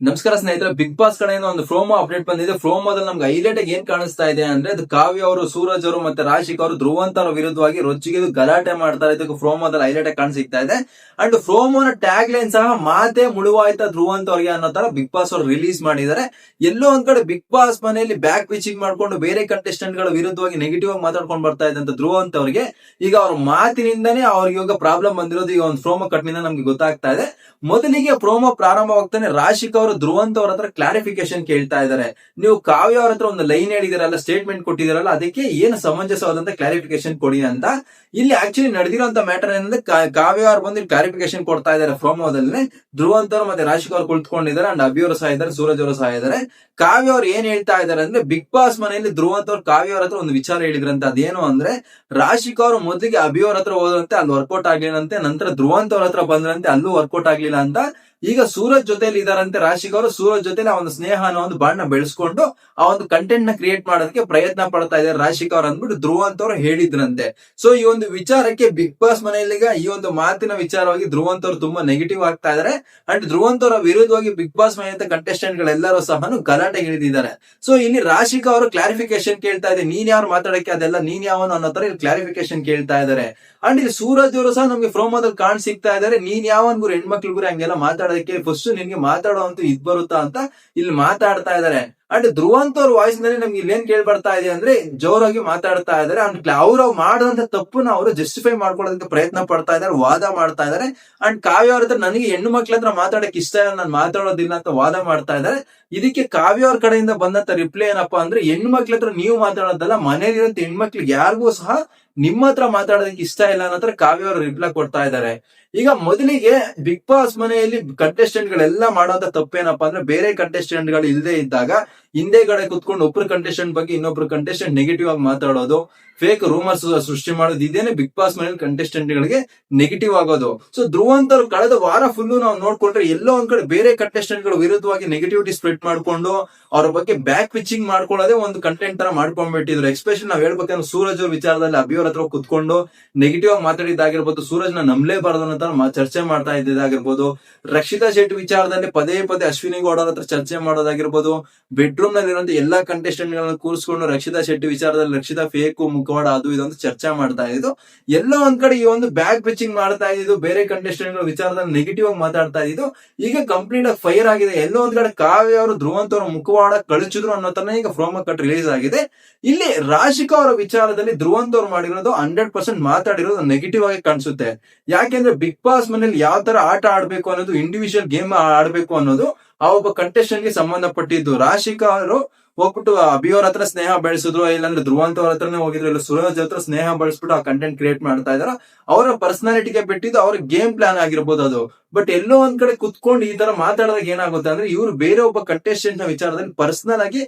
ನಮಸ್ಕಾರ ಸ್ನೇಹಿತರೆ big boss ಕಡೆಯಿಂದ ಒಂದು ಫ್ರೋಮೋ ಅಪ್ಡೇಟ್ ಬಂದಿದೆ. ಪ್ರೋಮೋದಲ್ಲಿ ನಮ್ಗೆ ಹೈಲೈಟ್ ಏನ್ ಕಾಣಿಸ್ತಾ ಇದೆ ಅಂದ್ರೆ ಅದು ಕಾವ್ಯ ಅವರು, ಸೂರಜ್ ಅವರು ಮತ್ತೆ ರಾಶಿಕ್ ಅವರು ಧ್ರುವಂತರ ವಿರುದ್ಧವಾಗಿ ರೊಚ್ಚಿಗೆ ಗಲಾಟೆ ಮಾಡ್ತಾರೆ. ಇದಕ್ಕೆ ಪ್ರೋಮೋದಲ್ಲಿ ಹೈಲೈಟ್ ಆಗಿ ಕಾಣಿಸ್ತಾ ಇದೆ. ಅಂಡ್ ಫ್ರೋಮೋನ ಟ್ಯಾಗ್ ಲೈನ್ ಸಹ ಮಾತೆ ಮುಳುವಾಯ್ತಾ ಧ್ರುವಂತ ಅವ್ರಿಗೆ ಅನ್ನೋ ತರ ಬಿಗ್ ಬಾಸ್ ಅವರು ರಿಲೀಸ್ ಮಾಡಿದ್ದಾರೆ. ಎಲ್ಲೋ ಒಂದ್ ಕಡೆ ಬಿಗ್ ಬಾಸ್ ಮನೆಯಲ್ಲಿ ಬ್ಯಾಕ್ ಪಿಚಿಂಗ್ ಮಾಡ್ಕೊಂಡು ಬೇರೆ ಕಂಟೆಸ್ಟೆಂಟ್ಗಳ ವಿರುದ್ಧವಾಗಿ ನೆಗೆಟಿವ್ ಆಗಿ ಮಾತಾಡ್ಕೊಂಡು ಬರ್ತಾ ಇದ್ದಂತ ಧ್ರುವಂತ ಅವರಿಗೆ. ಈಗ ಅವ್ರ ಮಾತಿನಿಂದನೇ ಅವ್ರಿಗೆ ಇವಾಗ ಪ್ರಾಬ್ಲಮ್ ಬಂದಿರೋದು ಈಗ ಒಂದು ಫ್ರೋಮೋ ಕಟ್ನಿಂದ ನಮ್ಗೆ ಗೊತ್ತಾಗ್ತಾ ಇದೆ. ಮೊದಲಿಗೆ ಪ್ರೋಮೋ ಪ್ರಾರಂಭವಾಗ್ತಾನೆ ರಾಶಿಕ್ ಅವರು ಧ್ರುವಂತ್ ಅವ್ರ ಹತ್ರ ಕ್ಲಾರಿಫಿಕೇಶನ್ ಕೇಳ್ತಾ ಇದ್ದಾರೆ ನೀವು ಕಾವ್ಯ ಅವ್ರ ಹತ್ರ ಒಂದು ಲೈನ್ ಹೇಳಿದಿರಲ್ಲ ಸ್ಟೇಟ್ಮೆಂಟ್ ಕೊಟ್ಟಿದಿರಲ್ಲ, ಅದಕ್ಕೆ ಏನು ಸಮಂಜಸವಾದಂತ ಕ್ಲಾರಿಫಿಕೇಶನ್ ಕೊಡಿ ಅಂತ. ಇಲ್ಲಿ ಆಕ್ಚುಲಿ ನಡೆದಿರುವಂತ ಮ್ಯಾಟರ್ ಏನಂದ್ರೆ ಕಾವ್ಯ ಅವ್ರು ಬಂದು ಕ್ಲಾರಿಫಿಕೇಶನ್ ಕೊಡ್ತಾ ಇದ್ದಾರೆ ಪ್ರೋಮೋದಲ್ಲಿ ಧ್ರುವಂತ್ ಅವರು ಮತ್ತೆ ರಾಶಿಕ್ ಅವ್ರು ಕುಳಿತುಕೊಂಡಿದ್ದಾರೆ ಅಂಡ್ ಅಭಿ ಅವರು ಸಹ ಇದ್ದಾರೆ, ಸೂರಜ್ ಅವರು ಸಹ ಇದ್ದಾರೆ. ಕಾವ್ಯ ಅವ್ರು ಏನ್ ಹೇಳ್ತಾ ಇದ್ದಾರೆ ಅಂದ್ರೆ ಬಿಗ್ ಬಾಸ್ ಮನೆಯಲ್ಲಿ ಧ್ರುವಂತ್ ಅವ್ರು ಕಾವ್ಯ ಅವ್ರ ಹತ್ರ ಒಂದು ವಿಚಾರ ಹೇಳಿದ್ರಂತೆ. ಅದೇನು ಅಂದ್ರೆ ರಾಶಿಕ್ ಅವರು ಮೊದಲಿಗೆ ಅಭಿ ಅವ್ರ ಹತ್ರ ಹೋದ್ರಂತೆ, ಅಲ್ಲಿ ವರ್ಕೌಟ್ ಆಗ್ಲಿಲ್ಲಂತೆ ನಂತರ ಧ್ರುವಂತ್ ಅವ್ರ ಹತ್ರ ಬಂದ್ರಂತೆ, ಅಲ್ಲೂ ವರ್ಕೌಟ್ ಆಗ್ಲಿಲ್ಲ ಅಂತ. ಈಗ ಸೂರಜ್ ಜೊತೆಲಿ ಇದಾರಂತೆ ರಾಶಿಕ್ ಅವರು ಸೂರಜ್ ಜೊತೆಲಿ ಆ ಒಂದು ಸ್ನೇಹ ಅನ್ನೋ ಒಂದು ಬಾಂಡ್ ಬೆಳೆಸ್ಕೊಂಡು ಆ ಒಂದು ಕಂಟೆಂಟ್ನ ಕ್ರಿಯೇಟ್ ಮಾಡೋದಕ್ಕೆ ಪ್ರಯತ್ನ ಪಡ್ತಾ ಇದ್ದಾರೆ ರಾಶಿಕ್ ಅವ್ರು ಅಂದ್ಬಿಟ್ಟು ಧ್ರುವ ಅಂತವ್ರು ಹೇಳಿದ್ರಂತೆ. ಸೊ ಈ ಒಂದು ವಿಚಾರಕ್ಕೆ ಬಿಗ್ ಬಾಸ್ ಮನೆಯಲ್ಲಿ ಈ ಒಂದು ಮಾತಿನ ವಿಚಾರವಾಗಿ ಧ್ರುವಂತ್ ಅವರು ತುಂಬಾ ನೆಗೆಟಿವ್ ಆಗ್ತಾ ಇದಾರೆ. ಅಂಡ್ ಧ್ರುವಂತ್ ಅವರ ವಿರುದ್ಧವಾಗಿ ಬಿಗ್ ಬಾಸ್ ಮನೆಯ ಕಂಟೆಸ್ಟೆಂಟ್ ಗಳೆಲ್ಲರೂ ಸಹ ಗಲಾಟೆ ಹಿಡಿದಿದ್ದಾರೆ. ಸೊ ಇಲ್ಲಿ ರಾಶಿಕ್ ಅವರು ಕ್ಲಾರಿಫಿಕೇಶನ್ ಕೇಳ್ತಾ ಇದೆ. ನೀನ್ ಯಾರು ಮಾತಾಡಕ್ಕೆ ಅದೆಲ್ಲ ನೀನ್ ಯಾವನು ಅನ್ನೋ ತರ ಇಲ್ಲಿ ಕ್ಲಾರಿಫಿಕೇಶನ್ ಕೇಳ್ತಾ ಇದ್ದಾರೆ. ಅಂಡ್ ಇಲ್ಲಿ ಸೂರಜ್ ಅವರು ಸಹ ನಮ್ಗೆ ಪ್ರೋಮೋದಲ್ಲಿ ಕಾಣ್ ಸಿಗ್ತಾ ಇದ್ದಾರೆ. ನೀನ್ ಯಾವನ್ ಗುರು ಹಂಗೆಲ್ಲ ಮಾತಾಡೋದಕ್ಕೆ ಫಸ್ಟ್ ನಿನ್ಗೆ ಮಾತಾಡೋ ಇದ್ ಬರುತ್ತಾ ಅಂತ ಇಲ್ಲಿ ಮಾತಾಡ್ತಾ ಇದಾರೆ. ಅಂಡ್ ಧ್ರುವಂತ ಅವ್ರ ವಾಯ್ಸ್ನಲ್ಲಿ ನಮ್ಗೆ ಇಲ್ಲೇನ್ ಕೇಳಿ ಬರ್ತಾ ಇದೆ ಅಂದ್ರೆ ಜೋರಾಗಿ ಮಾತಾಡ್ತಾ ಇದ್ದಾರೆ ಅಂಡ್ ಅವ್ರು ಮಾಡಿದಂತ ತಪ್ಪನ್ನ ಅವರು ಜಸ್ಟಿಫೈ ಮಾಡ್ಕೊಳ್ಳೋದಕ್ಕೆ ಪ್ರಯತ್ನ ಪಡ್ತಾ ಇದ್ದಾರೆ ವಾದ ಮಾಡ್ತಾ ಇದ್ದಾರೆ ಅಂಡ್ ಕಾವ್ಯ ಅವ್ರ ಹತ್ರ ನನಗೆ ಹೆಣ್ಣು ಮಕ್ಳ ಹತ್ರ ಮಾತಾಡಕ್ ಇಷ್ಟ ಇಲ್ಲ, ನಾನು ಮಾತಾಡೋದಿಲ್ಲ ಅಂತ ವಾದ ಮಾಡ್ತಾ ಇದಾರೆ. ಇದಕ್ಕೆ ಕಾವ್ಯ ಅವ್ರ ಕಡೆಯಿಂದ ಬಂದಂತ ರಿಪ್ಲೈ ಏನಪ್ಪಾ ಅಂದ್ರೆ ಹೆಣ್ಣು ಮಕ್ಳ ಹತ್ರ ನೀವು ಮಾತಾಡೋದಲ್ಲ ಮನೇಲಿರೋ ಹೆಣ್ಮಕ್ಳಿಗೆ ಯಾರಿಗೂ ಸಹ ನಿಮ್ಮ ಹತ್ರ ಮಾತಾಡೋದಕ್ಕೆ ಇಷ್ಟ ಇಲ್ಲ ಅನ್ನೋ ಕಾವ್ಯ ಅವರು ರಿಪ್ಲೈ ಕೊಡ್ತಾ ಇದ್ದಾರೆ ಈಗ ಮೊದಲಿಗೆ ಬಿಗ್ ಬಾಸ್ ಮನೆಯಲ್ಲಿ ಕಂಟೆಸ್ಟೆಂಟ್ ಗಳೆಲ್ಲ ಮಾಡೋಂತ ತಪ್ಪೇನಪ್ಪಾ ಅಂದ್ರೆ ಬೇರೆ ಕಂಟೆಸ್ಟೆಂಟ್ಗಳು ಇಲ್ಲದೆ ಇದ್ದಾಗ ಹಿಂದೆಗಡೆ ಕುತ್ಕೊಂಡು ಒಬ್ರು ಕಂಟೆಸ್ಟೆಂಟ್ ಬಗ್ಗೆ ಇನ್ನೊಬ್ರು ಕಂಟೆಸ್ಟೆಂಟ್ ನೆಗೆಟಿವ್ ಆಗಿ ಮಾತಾಡೋದು ಫೇಕ್ ರೂಮರ್ಸ್ ಸೃಷ್ಟಿ ಮಾಡೋದು, ಇದೇನೆ ಬಿಗ್ ಬಾಸ್ ಮನೆಯಲ್ಲಿ ಕಂಟೆಸ್ಟೆಂಟ್ ಗಳಿಗೆ ನೆಗೆಟಿವ್ ಆಗೋದು. ಸೊ ಧ್ರುವಂತರು ಕಳೆದ ವಾರ ಫುಲ್ಲು ನಾವು ನೋಡ್ಕೊಂಡ್ರೆ ಎಲ್ಲೋ ಒಂದ್ ಕಡೆ ಬೇರೆ ಕಂಟೆಸ್ಟೆಂಟ್ಗಳ ವಿರುದ್ಧವಾಗಿ ನೆಗೆಟಿವಿಟಿ ಸ್ಪ್ರೆಡ್ ಮಾಡ್ಕೊಂಡು ಅವ್ರ ಬಗ್ಗೆ ಬ್ಯಾಕ್ ಪಿಚಿಂಗ್ ಮಾಡ್ಕೊಳ್ಳೋದೇ ಒಂದು ಕಂಟೆಂಟ್ ತರ ಮಾಡ್ಕೊಂಡ್ಬಿಟ್ಟಿದ್ರು. ಎಕ್ಸ್ಪ್ರೆಷನ್ ನಾವ್ ಹೇಳ್ಬೇಕಂದ್ರೆ ಸೂರಜ್ ಅವ್ರ ವಿಚಾರದಲ್ಲಿ ಅಭಿಯವ್ರ ಹತ್ರ ಕುತ್ಕೊಂಡು ನೆಗೆಟಿವ್ ಆಗಿ ಮಾತಾಡಿದ್ದಾಗಿರ್ಬೋದು ಸೂರಜ್ನ ನಂಬಲೇಬಾರ್ದು ಮಾ- ಚರ್ಚೆ ಮಾಡ್ತಾ ಇದ್ದಿದ್ದಾಗಿರ್ಬೋದು. ರಕ್ಷಿತಾ ಶೆಟ್ಟಿ ವಿಚಾರದಲ್ಲಿ ಪದೇ ಪದೇ ಅಶ್ವಿನಿ ಗೌಡರ ಹತ್ರ ಚರ್ಚೆ ಮಾಡೋದಾಗಿರ್ಬೋದು. ಬೆಡ್ರೂಮ್ನಲ್ಲಿ ಎಲ್ಲಾ ಕಂಟೆಸ್ಟೆಂಟ್ ಗಳನ್ನ ಕೂರಿಸ್ಕೊಂಡು ರಕ್ಷಿತಾ ಶೆಟ್ಟಿ ವಿಚಾರದಲ್ಲಿ ರಕ್ಷಿತಾ ಫೇಕು ಮುಖವಾಡ ಅದು ಇದೊಂದು ಅಂತ ಚರ್ಚೆ ಮಾಡ್ತಾ ಇದ್ದು ಎಲ್ಲೋ ಒಂದ್ ಕಡೆ ಈ ಒಂದು ಬ್ಯಾಕ್ ಪಿಚಿಂಗ್ ಮಾಡ್ತಾ ಇದ್ದು ಬೇರೆ ಕಂಟೆಸ್ಟೆಂಟ್ಗಳ ವಿಚಾರದಲ್ಲಿ ನೆಗೆಟಿವ್ ಆಗಿ ಮಾತಾಡ್ತಾ ಇದ್ದು ಈಗ ಕಂಪ್ಲೀಟ್ ಆಗಿ ಫೈರ್ ಆಗಿದೆ. ಎಲ್ಲೋ ಒಂದ್ ಕಡೆ ಕಾವ್ಯ ಅವರು, ಧ್ರುವಂತ ಅವರ, ಮುಖವಾಡ ಕಳಿಸಿದ್ರು ಅನ್ನೋ ಈಗ ಫ್ರೋಮ ಕಟ್ ರಿಲೀಸ್ ಆಗಿದೆ. ಇಲ್ಲಿ ರಾಶಿಕಾ ಅವರ ವಿಚಾರದಲ್ಲಿ ಧ್ರುವಂತ ಅವ್ರು ಮಾಡಿರೋದು ಹಂಡ್ರೆಡ್ ಪರ್ಸೆಂಟ್ ಮಾತಾಡಿರೋದು ನೆಗೆಟಿವ್ ಆಗಿ ಕಾಣಿಸುತ್ತೆ. ಯಾಕೆಂದ್ರೆ ಬಿಗ್ ಬಾಸ್ ಮನೇಲಿ ಯಾವ ತರ ಆಟ ಆಡ್ಬೇಕು ಅನ್ನೋದು ಇಂಡಿವಿಜುವಲ್ ಗೇಮ್ ಆಡ್ಬೇಕು ಅನ್ನೋದು ಆ ಒಬ್ಬ ಕಂಟೆಸ್ಟೆಂಟ್ಗೆ ಸಂಬಂಧಪಟ್ಟಿದ್ದು. ರಾಶಿಕಾ ಅವರು ಹೋಗ್ಬಿಟ್ಟು ಅಭಿಯವ್ರ ಹತ್ರ ಸ್ನೇಹ ಬೆಳೆಸಿದ್ರು, ಇಲ್ಲಾಂದ್ರೆ ಧ್ರುವಂತ ಅವ್ರ ಹತ್ರನೇ ಹೋಗಿದ್ರು, ಇಲ್ಲ ಸೂರಜ್ ಹತ್ರ ಸ್ನೇಹ ಬಳಸ್ಬಿಟ್ಟು ಆ ಕಂಟೆಂಟ್ ಕ್ರಿಯೇಟ್ ಮಾಡ್ತಾ ಇದಾರ. ಅವರ ಪರ್ಸನಾಲಿಟಿಗೆ ಬಿಟ್ಟಿದ್ದು ಅವ್ರ ಗೇಮ್ ಪ್ಲಾನ್ ಆಗಿರ್ಬೋದು ಅದು. ಬಟ್ ಎಲ್ಲೋ ಒಂದ್ ಕಡೆ ಕುತ್ಕೊಂಡು ಈ ತರ ಮಾತಾಡಿದಾಗ ಏನಾಗುತ್ತೆ ಅಂದ್ರೆ, ಇವ್ರು ಬೇರೆ ಒಬ್ಬ ಕಂಟೆಸ್ಟೆಂಟ್ನ ವಿಚಾರದಲ್ಲಿ ಪರ್ಸನಲ್ ಆಗಿ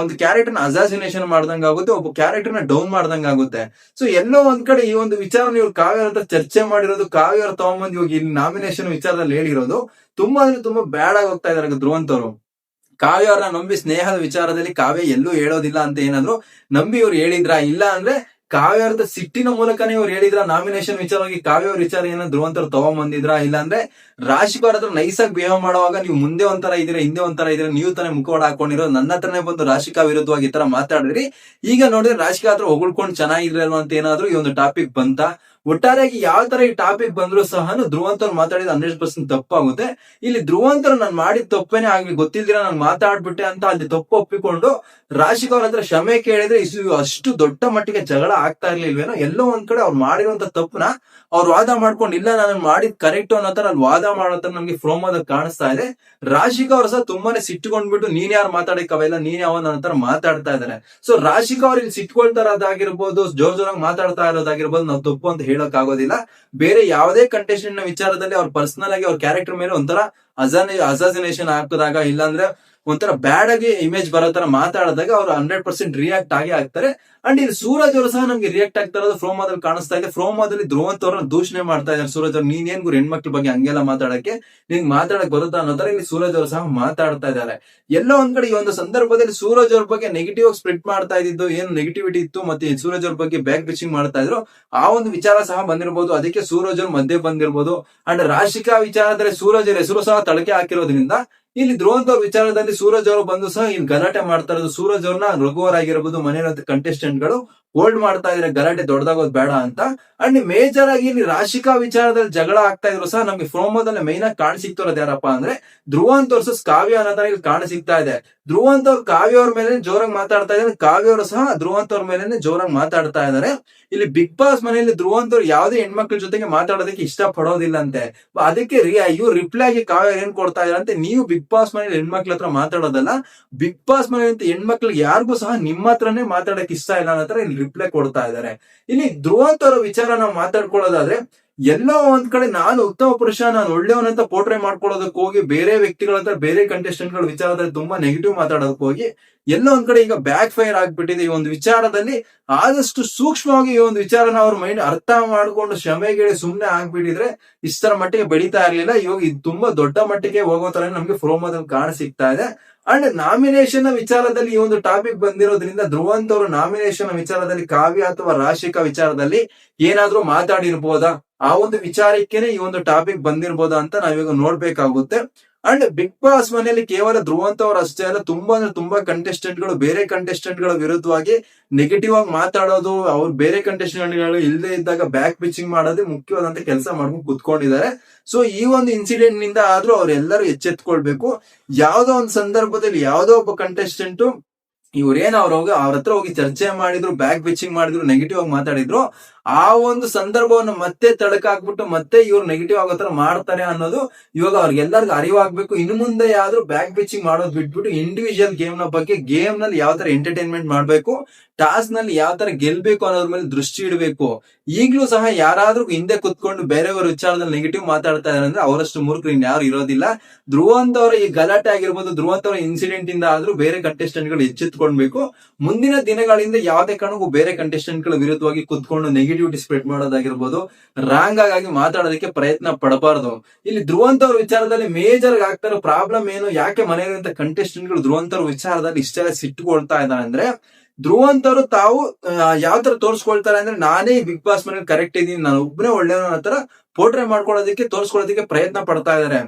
ಒಂದು ಕ್ಯಾರೆಕ್ಟರ್ ಅಸಾಸಿನೇಷನ್ ಮಾಡ್ದಂಗ ಆಗುತ್ತೆ, ಒಬ್ಬ ಕ್ಯಾರೆಕ್ಟರ್ನ ಡೌನ್ ಮಾಡ್ದಂಗ ಆಗುತ್ತೆ. ಸೊ ಎಲ್ಲೋ ಒಂದ್ ಕಡೆ ಈ ಒಂದು ವಿಚಾರ ನೀವು ಕಾವ್ಯ ಹತ್ರ ಚರ್ಚೆ ಮಾಡಿರೋದು ಕಾವ್ಯ ಅವ್ರ ತಗೊಂಬಂದು ಇವಾಗ ಇಲ್ಲಿ ನಾಮಿನೇಷನ್ ವಿಚಾರದಲ್ಲಿ ಹೇಳಿರೋದು ತುಂಬಾ ಅಂದ್ರೆ ತುಂಬಾ ಬ್ಯಾಡ್ ಆಗಿ ಹೋಗ್ತಾ ಇದಾರೆ ಧ್ರುವಂತ್ ಕಾವ್ಯ ನಂಬಿ ಸ್ನೇಹದ ವಿಚಾರದಲ್ಲಿ ಕಾವ್ಯ ಎಲ್ಲೂ ಹೇಳೋದಿಲ್ಲ ಅಂತ ಏನಾದ್ರು ನಂಬಿ ಇವ್ರು ಹೇಳಿದ್ರ? ಇಲ್ಲ ಅಂದ್ರೆ ಕಾವ್ಯವ್ರದ ಸಿಟ್ಟಿನ ಮೂಲಕನೇ ಇವ್ರು ಹೇಳಿದ್ರ? ನಾಮಿನೇಷನ್ ವಿಚಾರವಾಗಿ ಕಾವ್ಯ ವಿಚಾರ ಏನಾದ್ರು ಧ್ರುವಂತರು ತಗೊಂಬಂದಿದ್ರ? ಇಲ್ಲ ಅಂದ್ರೆ ಅವ್ರ ನೈಸ್ ನೈಸಾಗಿ ಬಿಹೇವ್ ಮಾಡುವಾಗ ನೀವು ಮುಂದೆ ಒಂಥರ ಇದೀರ ಹಿಂದೆ ಒಂಥರ ಇದೀರ ನೀವು ತಾನೇ ಮುಖವಾಡ ಹಾಕೊಂಡಿರೋ ನನ್ನ ಹತ್ರನೇ ಬಂದು ರಾಶಿಕಾ ವಿರುದ್ಧವಾಗಿ ಈ ತರ ಮಾತಾಡಿದ್ರಿ. ಈಗ ನೋಡಿದ್ರೆ ರಾಶಿಕಾ ಹತ್ರ ಹೊಗಳ್ಕೊಂಡು ಚೆನ್ನಾಗಿರಲ್ವ ಅಂತ ಏನಾದ್ರು ಈ ಒಂದು ಟಾಪಿಕ್ ಬಂತ? ಒಟ್ಟಾರೆಯಾಗಿ ಯಾವ ತರ ಈ ಟಾಪಿಕ್ ಬಂದ್ರು ಸಹ ಧ್ರುವಂತರು ಮಾತಾಡಿದ ಹಂಡ್ರೆಡ್ ಪರ್ಸೆಂಟ್ ತಪ್ಪಾಗುತ್ತೆ. ಇಲ್ಲಿ ಧ್ರುವಂತರು ನಾನು ಮಾಡಿದ ತಪ್ಪೇನೆ ಆಗ್ಲಿ, ಗೊತ್ತಿಲ್ದಿರ ನಾನು ಮಾತಾಡ್ಬಿಟ್ಟೆ ಅಂತ ಅಲ್ಲಿ ತಪ್ಪು ಒಪ್ಪಿಕೊಂಡು ರಾಶಿಕಾ ಅವ್ರ ಹತ್ರ ಕ್ಷಮೆ ಕೇಳಿದ್ರೆ ಇಸು ಅಷ್ಟು ದೊಡ್ಡ ಮಟ್ಟಿಗೆ ಜಗಳ ಆಗ್ತಾ ಇರ್ಲಿಲ್ವೇನೋ, ಎಲ್ಲೋ ಒಂದ್ ಕಡೆ ಅವ್ರು ಮಾಡಿರುವಂತ ತಪ್ಪನ ಅವ್ರು ವಾದ ಮಾಡ್ಕೊಂಡು, ಇಲ್ಲ ನಾನು ಮಾಡಿದ್ ಕರೆಕ್ಟ್ ಅನ್ನೋ ತರ ವಾದ ಮಾಡೋ ತರ ನಮ್ಗೆ ಫ್ರೋಮೋದ ಕಾಣಿಸ್ತಾ ಇದೆ. ರಾಶಿಕಾ ಅವ್ರ ಸಹ ತುಂಬಾನೇ ಸಿಟ್ಟುಕೊಂಡ್ಬಿಟ್ಟು ನೀನ್ ಯಾರು ಮಾತಾಡಕ್ ಅವೆಲ್ಲ ನೀನ್ ಯಾವ ನನ್ನ ಮಾತಾಡ್ತಾ ಇದಾರೆ. ಸೊ ರಾಶಿಕಾ ಅವ್ರು ಇಲ್ಲಿ ಸಿಟ್ಕೊಳ್ತಾರದಾಗಿರ್ಬೋದು ಜೋರ್ ಜೋರಾಗಿ ಮಾತಾಡ್ತಾ ಇರೋದಾಗಿರ್ಬೋದು ನಾವು ತಪ್ಪು ಅಂತ ಹೇಳಕ್ ಆಗೋದಿಲ್ಲ. ಬೇರೆ ಯಾವುದೇ ಕಂಟೆಸ್ಟೆಂಟ್ನ ವಿಚಾರದಲ್ಲಿ ಅವ್ರ ಪರ್ಸನಲ್ ಆಗಿ ಅವ್ರ ಕ್ಯಾರೆಕ್ಟರ್ ಮೇಲೆ ಒಂಥರ ಅಸಾಸಿನೇಷನ್ ಹಾಕಿದಾಗ ಇಲ್ಲಾಂದ್ರೆ ಒಂಥರ ಬ್ಯಾಡ್ ಆಗಿ ಇಮೇಜ್ ಬರೋ ತರ ಮಾತಾಡಿದಾಗ ಅವ್ರು ಹಂಡ್ರೆಡ್ ಪರ್ಸೆಂಟ್ ರಿಯಾಕ್ಟ್ ಆಗಿ ಆಗ್ತಾರೆ. ಅಂಡ್ ಇಲ್ಲಿ ಸೂರಜ್ ಅವರು ಸಹ ನಮ್ಗೆ ರಿಯಾಕ್ಟ್ ಆಗ್ತಾ ಇರೋದು ಫ್ರೋಮಾದಲ್ಲಿ ಕಾಣಿಸ್ತಾ ಇದೆ. ಫ್ರೋಮಾದಲ್ಲಿ ಧ್ರುವಂತ್ ಅವ್ರನ್ನ ದೂಷಣೆ ಮಾಡ್ತಾ ಇದ್ದಾರೆ ಸೂರಜ್ ಅವ್ರು. ನೀನ್ ಏನ್ ಗುರು ಹೆಣ್ಮಕ್ಳ ಬಗ್ಗೆ ಹಂಗೆಲ್ಲ ಮಾತಾಡಕ್ಕೆ? ನಿಂಗ್ ಮಾತಾಡಕ್ ಬರುತ್ತಾ ಅನ್ನೋ ತರ ಇಲ್ಲಿ ಸೂರಜ್ ಅವರು ಸಹ ಮಾತಾಡ್ತಾ ಇದ್ದಾರೆ. ಎಲ್ಲೋ ಒಂದ್ ಕಡೆ ಈ ಒಂದು ಸಂದರ್ಭದಲ್ಲಿ ಸೂರಜ್ ಅವ್ರ ಬಗ್ಗೆ ನೆಗೆಟಿವ್ ಸ್ಪ್ರೆಡ್ ಮಾಡ್ತಾ ಇದ್ದು ಏನ್ ನೆಗೆಟಿವಿಟಿ ಇತ್ತು ಮತ್ತೆ ಸೂರಜ್ ಅವ್ರ ಬಗ್ಗೆ ಬ್ಯಾಕ್ ಬಿಚಿಂಗ್ ಮಾಡ್ತಾ ಇದ್ರು, ಆ ಒಂದು ವಿಚಾರ ಸಹ ಬಂದಿರಬಹುದು ಅದಕ್ಕೆ ಸೂರಜ್ ಅವ್ರ ಮಧ್ಯೆ ಬಂದಿರಬಹುದು ಅಂಡ್ ರಾಶಿಕಾ ವಿಚಾರದಲ್ಲಿ ಸೂರಜ್ ಅವ್ರ ಹೆಸರು ಸಹ ತಳಕೆ ಹಾಕಿರೋದ್ರಿಂದ ಇಲ್ಲಿ ಧ್ರುವಂತ್ ಅವ್ರ ವಿಚಾರದಲ್ಲಿ ಸೂರಜ್ ಅವರು ಬಂದು ಸಹ ಇಲ್ಲಿ ಗಲಾಟೆ ಮಾಡ್ತಾ ಇರೋದು ಸೂರಜ್ ಅವ್ರನ್ನ ರಘುವರ್ ಆಗಿರಬಹುದು ಮನೆಯ ಕಂಟೆಸ್ಟೆಂಟ್ಗಳು ಹೋಲ್ಡ್ ಮಾಡ್ತಾ ಇದ್ರೆ ಗಲಾಟೆ ದೊಡ್ಡದಾಗೋದು ಬೇಡ ಅಂತ. ಅಂಡ್ ಮೇಜರ್ ಆಗಿ ಇಲ್ಲಿ ರಾಶಿಕಾ ವಿಚಾರದಲ್ಲಿ ಜಗಳ ಆಗ್ತಾ ಇದ್ರು ಸಹ ನಮ್ಗೆ ಪ್ರೋಮೋದಲ್ಲಿ ಮೈನ್ ಆಗಿ ಕಾಣ ಸಿಗ್ತಿರೋದು ಯಾರಪ್ಪ ಅಂದ್ರೆ ಧ್ರುವಂತ್ ವರ್ಸಸ್ ಕಾವ್ಯ ಅನ್ನೋದಾರ ಇಲ್ಲಿ ಕಾಣ ಸಿಗ್ತಾ ಇದೆ. ಧ್ರುವಂತ ಅವ್ರು ಕಾವ್ಯ ಅವ್ರ ಮೇಲೆ ಜೋರಾಗಿ ಮಾತಾಡ್ತಾ ಇದ್ದಾರೆ ಕಾವ್ಯ ಅವರು ಸಹ ಧ್ರುವಂತ್ ಅವ್ರ ಮೇಲೆ ಜೋರಾಗಿ ಮಾತಾಡ್ತಾ ಇದ್ದಾರೆ ಇಲ್ಲಿ ಬಿಗ್ ಬಾಸ್ ಮನೆಯಲ್ಲಿ ಧ್ರುವಂತ್ ಅವ್ರು ಯಾವುದೇ ಹೆಣ್ಮಕ್ಳ ಜೊತೆಗೆ ಮಾತಾಡೋದಕ್ಕೆ ಇಷ್ಟ ಪಡೋದಿಲ್ಲ ಅಂತೆ ಅದಕ್ಕೆ ಇವ್ರು ರಿಪ್ಲೈ ಆಗಿ ಕಾವ್ಯ ಏನ್ ಕೊಡ್ತಾ ಇದಾರಂತೆ ನೀವು ಬಿಗ್ ಬಾಸ್ ಮನೇಲಿ ಹೆಣ್ಮಕ್ಳ ಹತ್ರ ಮಾತಾಡೋದಲ್ಲ ಬಿಗ್ ಬಾಸ್ ಮನೆಯಂತ ಹೆಣ್ಮಕ್ಳಿಗೆ ಯಾರಿಗೂ ಸಹ ನಿಮ್ಮ ಹತ್ರನೇ ಮಾತಾಡಕ್ ಇಷ್ಟ ಇಲ್ಲ ಅನ್ನೋ ಇಲ್ಲಿ ರಿಪ್ಲೈ ಕೊಡ್ತಾ ಇದ್ದಾರೆ. ಇಲ್ಲಿ ಧ್ರುವಂತರ ವಿಚಾರ ನಾವು ಮಾತಾಡ್ಕೊಳ್ಳೋದಾದ್ರೆ, ಎಲ್ಲೋ ಒಂದ್ ಕಡೆ ನಾನು ಉತ್ತಮ ಪುರುಷ, ನಾನು ಒಳ್ಳೆಯವನಂತ ಪೋರ್ಟ್ರೇ ಮಾಡ್ಕೊಳ್ಳೋದಕ್ಕೆ ಹೋಗಿ ಬೇರೆ ವ್ಯಕ್ತಿಗಳ ಬೇರೆ ಕಂಟೆಸ್ಟೆಂಟ್ಗಳ ವಿಚಾರದಲ್ಲಿ ತುಂಬಾ ನೆಗೆಟಿವ್ ಮಾತಾಡೋದಕ್ಕೆ ಹೋಗಿ ಎಲ್ಲೋ ಒಂದ್ ಕಡೆ ಈಗ ಬ್ಯಾಕ್ ಫೈರ್ ಆಗ್ಬಿಟ್ಟಿದೆ ಈ ಒಂದು ವಿಚಾರದಲ್ಲಿ ಆದಷ್ಟು ಸೂಕ್ಷ್ಮವಾಗಿ ಈ ಒಂದು ವಿಚಾರನ ಅವ್ರ ಮೈಂಡ್ ಅರ್ಥ ಮಾಡ್ಕೊಂಡು ಶ್ರಮೆಗೆ ಸುಮ್ನೆ ಆಗ್ಬಿಟ್ಟಿದ್ರೆ ಇಷ್ಟರ ಮಟ್ಟಿಗೆ ಬೆಳೀತಾ ಇರ್ಲಿಲ್ಲ. ಇವಾಗ ಇದು ತುಂಬಾ ದೊಡ್ಡ ಮಟ್ಟಿಗೆ ಹೋಗೋ ತರ ನಮ್ಗೆ ಪ್ರೋಮೋದಲ್ಲಿ ಕಾಣ ಇದೆ. ಅಂಡ್ ನಾಮಿನೇಷನ್ ವಿಚಾರದಲ್ಲಿ ಈ ಒಂದು ಟಾಪಿಕ್ ಬಂದಿರೋದ್ರಿಂದ ಧ್ರುವಂತ್ ಅವರು ನಾಮಿನೇಷನ್ ವಿಚಾರದಲ್ಲಿ ಕಾವ್ಯ ಅಥವಾ ರಾಶಿಕ ವಿಚಾರದಲ್ಲಿ ಏನಾದ್ರೂ ಮಾತಾಡಿರ್ಬೋದಾ? ಆ ಒಂದು ವಿಚಾರಕ್ಕೇನೆ ಈ ಒಂದು ಟಾಪಿಕ್ ಬಂದಿರ್ಬೋದಾ ಅಂತ ನಾವೀಗ ನೋಡ್ಬೇಕಾಗುತ್ತೆ. ಅಂಡ್ ಬಿಗ್ ಬಾಸ್ ಮನೆಯಲ್ಲಿ ಕೇವಲ ಧ್ರುವಂತ ಅವರು ಅಷ್ಟೇ ಅಲ್ಲ, ತುಂಬಾ ಅಂದ್ರೆ ತುಂಬಾ ಕಂಟೆಸ್ಟೆಂಟ್ಗಳು, ಬೇರೆ ಕಂಟೆಸ್ಟೆಂಟ್ಗಳ ವಿರುದ್ಧವಾಗಿ ನೆಗೆಟಿವ್ ಆಗಿ ಮಾತಾಡೋದು, ಅವ್ರು ಬೇರೆ ಕಂಟೆಸ್ಟೆಂಟ್ಗಳು ಇಲ್ಲದೆ ಇದ್ದಾಗ ಬ್ಯಾಕ್ ಪಿಚಿಂಗ್ ಮಾಡೋದೇ ಮುಖ್ಯವಾದಂತ ಕೆಲಸ ಮಾಡ್ಕೊಂಡು ಕುತ್ಕೊಂಡಿದ್ದಾರೆ. ಸೊ ಈ ಒಂದು ಇನ್ಸಿಡೆಂಟ್ನಿಂದ ಆದ್ರೂ ಅವ್ರೆಲ್ಲರೂ ಎಚ್ಚೆತ್ಕೊಳ್ಬೇಕು. ಯಾವ್ದೋ ಒಂದು ಸಂದರ್ಭದಲ್ಲಿ ಯಾವ್ದೋ ಒಬ್ಬ ಕಂಟೆಸ್ಟೆಂಟ್ ಇವ್ರೇನ್ ಅವ್ರ ಹೋಗಿ ಅವ್ರ ಹತ್ರ ಹೋಗಿ ಚರ್ಚೆ ಮಾಡಿದ್ರು ಬ್ಯಾಕ್ ಬಿಚಿಂಗ್ ಮಾಡಿದ್ರು ನೆಗೆಟಿವ್ ಆಗಿ ಮಾತಾಡಿದ್ರು ಆ ಒಂದು ಸಂದರ್ಭವನ್ನು ಮತ್ತೆ ತಡಕಾಕ್ಬಿಟ್ಟು ಮತ್ತೆ ಇವ್ರು ನೆಗೆಟಿವ್ ಆಗೋ ತರ ಮಾಡ್ತಾರೆ ಅನ್ನೋದು ಇವಾಗ ಅವ್ರಿಗೆಲ್ಲರಿಗೂ ಅರಿವಾಗ್ಬೇಕು. ಇನ್ನು ಮುಂದೆ ಯಾವ್ದು ಬ್ಯಾಕ್ ಪಿಚಿಂಗ್ ಮಾಡೋದು ಬಿಟ್ಬಿಟ್ಟು ಇಂಡಿವಿಜುವಲ್ ಗೇಮ್ನ ಬಗ್ಗೆ ಗೇಮ್ನಲ್ಲಿ ಯಾವ ತರ ಎಂಟರ್ಟೈನ್ಮೆಂಟ್ ಮಾಡ್ಬೇಕು ಟಾಸ್ಕ್ನಲ್ಲಿ ಯಾವ ತರ ಗೆಲ್ಬೇಕು ಅನ್ನೋದ್ರ ಮೇಲೆ ದೃಷ್ಟಿ ಇಡಬೇಕು. ಈಗ್ಲೂ ಸಹ ಯಾರಾದ್ರೂ ಹಿಂದೆ ಕುತ್ಕೊಂಡು ಬೇರೆಯವ್ರ ವಿಚಾರದಲ್ಲಿ ನೆಗೆಟಿವ್ ಮಾತಾಡ್ತಾ ಇದಾರೆ ಅಂದ್ರೆ ಅವರಷ್ಟು ಮೂರ್ಖರು ಇನ್ಯಾರು ಇರೋದಿಲ್ಲ. ಧ್ರುವಂತ ಅವರ ಈ ಗಲಾಟೆ ಆಗಿರ್ಬೋದು, ಧ್ರುವಂತ ಅವರ ಇನ್ಸಿಡೆಂಟ್ ಇಂದ ಆದ್ರೂ ಬೇರೆ ಕಂಟೆಸ್ಟೆಂಟ್ಗಳು ಎಚ್ಚೆತ್ಕೊಳ್ಬೇಕು. ಮುಂದಿನ ದಿನಗಳಿಂದ ಯಾವುದೇ ಕಾರಣಕ್ಕೂ ಬೇರೆ ಕಂಟೆಸ್ಟೆಂಟ್ಗಳ ವಿರುದ್ಧವಾಗಿ ಕುತ್ಕೊಂಡು ನೆಗೆಟಿವಿಟಿ ಸ್ಪ್ರೆಡ್ ಮಾಡೋದಾಗಿರ್ಬೋದು ರಾಂಗ್ ಆಗಿ ಮಾತಾಡೋದಕ್ಕೆ ಪ್ರಯತ್ನ ಪಡಬಾರ್ದು. ಇಲ್ಲಿ ಧ್ರುವಂತವ್ರ ವಿಚಾರದಲ್ಲಿ ಮೇಜರ್ ಆಗ್ತಾರೋ ಪ್ರಾಬ್ಲಮ್ ಏನು, ಯಾಕೆ ಮನೆಯಲ್ಲಿರುವಂತ ಕಂಟೆಸ್ಟೆಂಟ್ಗಳು ಧ್ರುವಂತರ ವಿಚಾರದಲ್ಲಿ ಇಷ್ಟೆಲ್ಲ ಸಿಟ್ಟುಕೊಳ್ತಾ ಇದ್ದಾರೆ ಅಂದ್ರೆ ಧ್ರುವಂತರು ತಾವು ಯಾವ ತರ ತೋರಿಸ್ಕೊಳ್ತಾರೆ ಅಂದ್ರೆ, ನಾನೇ ಬಿಗ್ ಬಾಸ್ ಮನೇಲಿ ಕರೆಕ್ಟ್ ಇದ್ದೀನಿ, ನಾನು ಒಬ್ಬನೇ ಒಳ್ಳೆಯವನ ತರ ಪೋಟ್ರೆ ಮಾಡ್ಕೊಳ್ಳೋದಕ್ಕೆ, ತೋರಿಸ್ಕೊಳ್ಳೋದಕ್ಕೆ ಪ್ರಯತ್ನ ಪಡ್ತಾ ಇದಾರೆ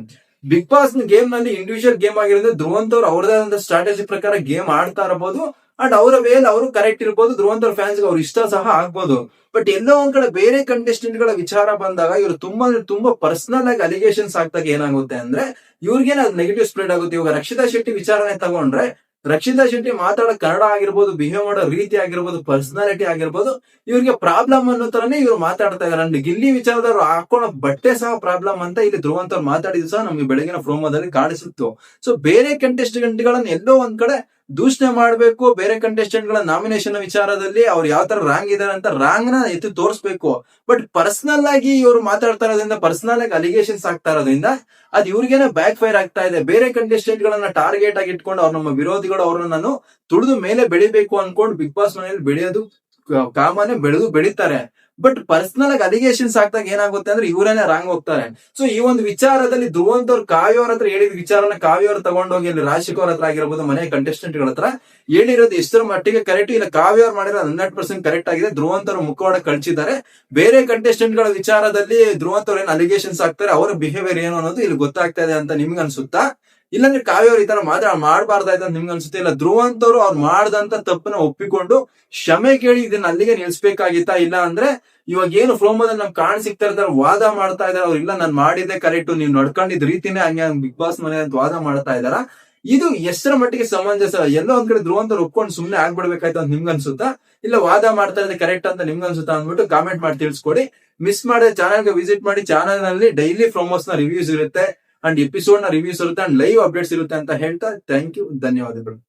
ಬಿಗ್ ಬಾಸ್ ಗೇಮ್ನಲ್ಲಿ ಇಂಡಿವಿಜುವಲ್ ಗೇಮ್ ಆಗಿರೋದ್ರೆ ಧ್ರುವಂತವ್ರು ಅವ್ರದೇ ಆದಂತ ಸ್ಟ್ರಾಟಜಿ ಪ್ರಕಾರ ಗೇಮ್ ಆಡ್ತಾ ಇರಬಹುದು. ಅಂಡ್ ಅವರ ವೇಲ್ ಅವರು ಕರೆಕ್ಟ್ ಇರ್ಬೋದು ಧ್ರುವಂತರ ಫ್ಯಾನ್ಸ್ ಅವ್ರ ಇಷ್ಟ ಸಹ ಆಗ್ಬೋದು. ಬಟ್ ಎಲ್ಲೋ ಒಂದ್ ಕಡೆ ಬೇರೆ ಕಂಟೆಸ್ಟೆಂಟ್ಗಳ ವಿಚಾರ ಬಂದಾಗ ಇವರು ತುಂಬಾ ತುಂಬಾ ಪರ್ಸನಲ್ ಆಗಿ ಅಲಿಗೇಷನ್ಸ್ ಆಗ್ದಾಗ ಏನಾಗುತ್ತೆ ಅಂದ್ರೆ ಇವ್ರಿಗೇನ ನೆಗೆಟಿವ್ ಸ್ಪ್ರೆಡ್ ಆಗುತ್ತೆ. ಇವಾಗ ರಕ್ಷಿತಾ ಶೆಟ್ಟಿ ವಿಚಾರನೆ ತಗೊಂಡ್ರೆ ರಕ್ಷಿತಾ ಶೆಟ್ಟಿ ಮಾತಾಡೋ ಕನ್ನಡ ಆಗಿರ್ಬೋದು ಬಿಹೇವ್ ಮಾಡೋ ರೀತಿ ಆಗಿರ್ಬೋದು ಪರ್ಸನಾಲಿಟಿ ಆಗಿರ್ಬೋದು, ಇವ್ರಿಗೆ ಪ್ರಾಬ್ಲಮ್ ಅನ್ನೋ ತರನೇ ಇವ್ರು ಮಾತಾಡ್ತಾ ಇದಾರೆ. ಅಂಡ್ ಗಿಲ್ಲಿ ವಿಚಾರದವ್ರು ಹಾಕೊಳ್ಳೋ ಬಟ್ಟೆ ಸಹ ಪ್ರಾಬ್ಲಮ್ ಅಂತ ಇಲ್ಲಿ ಧ್ರುವಂತವ್ರು ಮಾತಾಡಿದ್ರು ಸಹ ನಮ್ಗೆ ಬೆಳಗಿನ ಪ್ರೋಮೋದಲ್ಲಿ ಕಾಣಿಸುತ್ತು. ಸೊ ಬೇರೆ ಕಂಟೆಸ್ಟೆಂಟ್ ಗಳನ್ನ ಎಲ್ಲೋ ಒಂದ್ ಕಡೆ ದೂಷಣೆ ಮಾಡಬೇಕು, ಬೇರೆ ಕಂಟೆಸ್ಟೆಂಟ್ಗಳ ನಾಮಿನೇಷನ್ ವಿಚಾರದಲ್ಲಿ ಅವ್ರು ಯಾವ ತರ ರಾಂಗ್ ಇದಾರೆ ಅಂತ ರಾಂಗ್ನ ಎತ್ತಿ ತೋರಿಸ್ಬೇಕು. ಬಟ್ ಪರ್ಸನಲ್ ಆಗಿ ಇವರು ಮಾತಾಡ್ತಾ ಇರೋದ್ರಿಂದ ಪರ್ಸನಲ್ ಆಗಿ ಅಲಿಗೇಷನ್ಸ್ ಆಗ್ತಾ ಇರೋದ್ರಿಂದ ಅದ್ ಇವ್ರಿಗೇನೆ ಬ್ಯಾಕ್ ಫೈರ್ ಆಗ್ತಾ ಇದೆ. ಬೇರೆ ಕಂಟೆಸ್ಟೆಂಟ್ ಗಳನ್ನ ಟಾರ್ಗೆಟ್ ಆಗಿ ಇಟ್ಕೊಂಡು ಅವ್ರ ನಮ್ಮ ವಿರೋಧಿಗಳು ಅವ್ರನ್ನ ನಾನು ತುಳಿದು ಮೇಲೆ ಬೆಳಿಬೇಕು ಅನ್ಕೊಂಡು ಬಿಗ್ ಬಾಸ್ ಮನೆಯಲ್ಲಿ ಬೆಳೆಯೋದು ಕಾಮನೆ ಬೆಳೆದು ಬೆಳಿತಾರೆ. ಬಟ್ ಪರ್ಸನಲ್ ಆಗಿ ಅಲಿಗೇಷನ್ಸ್ ಹಾಕ್ದಾಗ ಏನಾಗುತ್ತೆ ಅಂದ್ರೆ ಇವರೇನೆ ರಾಂಗ್ ಹೋಗ್ತಾರೆ. ಸೊ ಈ ಒಂದು ವಿಚಾರದಲ್ಲಿ ಧ್ರುವಂತ್ ಅವ್ರು ಕಾವ್ಯ ಅವ್ರ ಹತ್ರ ಹೇಳಿದ ವಿಚಾರನ ಕಾವ್ಯ ಅವ್ರು ತಗೊಂಡೋಗಿ ಇಲ್ಲಿ ಅವ್ರ ಹತ್ರ ಆಗಿರ್ಬೋದು, ಮನೆ ಕಂಟೆಸ್ಟೆಂಟ್ಗಳ ಹತ್ರ ಹೇಳಿರೋದು ಎಷ್ಟರ ಮಟ್ಟಿಗೆ ಕರೆಕ್ಟ್ ಇಲ್ಲ ಕಾವ್ಯ ಅವ್ರು ಮಾಡಿರೋ ಹಂಡ್ರೆಡ್ ಪರ್ಸೆಂಟ್ ಕರೆಕ್ಟ್ ಆಗಿದೆ ಧ್ರುವಂತ್ ಅವರು ಮುಖವಾಡ ಕಳ್ಸಿದ್ದಾರೆ. ಬೇರೆ ಕಂಟೆಸ್ಟೆಂಟ್ಗಳ ವಿಚಾರದಲ್ಲಿ ಧ್ರುವಂತ ಅವ್ರ ಏನ್ ಅಲಿಗೇಷನ್ಸ್ ಆಗ್ತಾರೆ ಅವರ ಬಿಹೇವಿಯರ್ ಏನು ಅನ್ನೋದು ಇಲ್ಲಿ ಗೊತ್ತಾಗ್ತಾ ಇದೆ ಅಂತ ನಿಮ್ಗೆ ಅನ್ಸುತ್ತಾ? ಇಲ್ಲಾಂದ್ರೆ ಕಾವ್ಯ ಅವ್ರು ಈ ತರ ಮಾತ್ರ ಮಾಡಬಾರ್ದಾಯ್ತು ನಿಮ್ಗೆ ಅನ್ಸುತ್ತೆ? ಇಲ್ಲ, ಧ್ರುವಂತವ್ರು ಅವರು ಮಾಡ್ದಂತ ತಪ್ಪನ್ನ ಒಪ್ಪಿಕೊಂಡು ಕ್ಷಮೆ ಕೇಳಿ ಇದನ್ನ ಅಲ್ಲಿಗೆ ನಿಲ್ಸ್ಬೇಕಾಗಿತ್ತಾ? ಇಲ್ಲ ಅಂದ್ರೆ ಇವಾಗ ಏನು ಫ್ರೋಮೋದಲ್ಲಿ ನಮ್ ಕಾಣ್ ಸಿಗ್ತಾ ಇರ್ತಾರೆ, ವಾದ ಮಾಡ್ತಾ ಇದಾರೆ, ಅವ್ರು ಇಲ್ಲ, ನಾನ್ ಮಾಡಿದ್ದೆ ಕರೆಕ್ಟ್ ನೀವ್ ನಡ್ಕೊಂಡಿದ್ ರೀತಿನೇ ಹಂಗೆ ಬಿಗ್ ಬಾಸ್ ಮನೆ ಅಂತ ವಾದ ಮಾಡ್ತಾ ಇದಾರ? ಇದು ಎಷ್ಟರ ಮಟ್ಟಿಗೆ ಸಮಂಜಸ? ಎಲ್ಲೋ ಒಂದ್ ಕಡೆ ಧ್ರುವಂತರು ಒಪ್ಕೊಂಡು ಸುಮ್ನೆ ಆಗ್ಬಿಡ್ಬೇಕಾಯ್ತು ಅಂತ ನಿಮ್ಗೆ ಅನ್ಸುತ್ತಾ? ಇಲ್ಲ, ವಾದ ಮಾಡ್ತಾ ಇದ್ರೆ ಕರೆಕ್ಟ್ ಅಂತ ನಿಮ್ಗೆ ಅನ್ಸುತ್ತಾ ಅಂದ್ಬಿಟ್ಟು ಕಾಮೆಂಟ್ ಮಾಡಿ ತಿಳಿಸ್ಕೊಡಿ. ಮಿಸ್ ಮಾಡಿದ ಚಾನಲ್ಗೆ ವಿಸಿಟ್ ಮಾಡಿ ಚಾನಲ್ನಲ್ಲಿ ಡೈಲಿ ಪ್ರೊಮೋಸ್ನ ರಿವ್ಯೂಸ್ ಇರುತ್ತೆ. ಅಂಡ್ ಎಪಿಸೋಡ್ನ ರಿವ್ಯೂಸ್ ಇರುತ್ತೆ ಅಂಡ್ ಲೈವ್ ಅಪ್ಡೇಟ್ಸ್ ಇರುತ್ತೆ ಅಂತ ಹೇಳ್ತಾ ಥ್ಯಾಂಕ್ ಯು ಧನ್ಯವಾದಗಳು.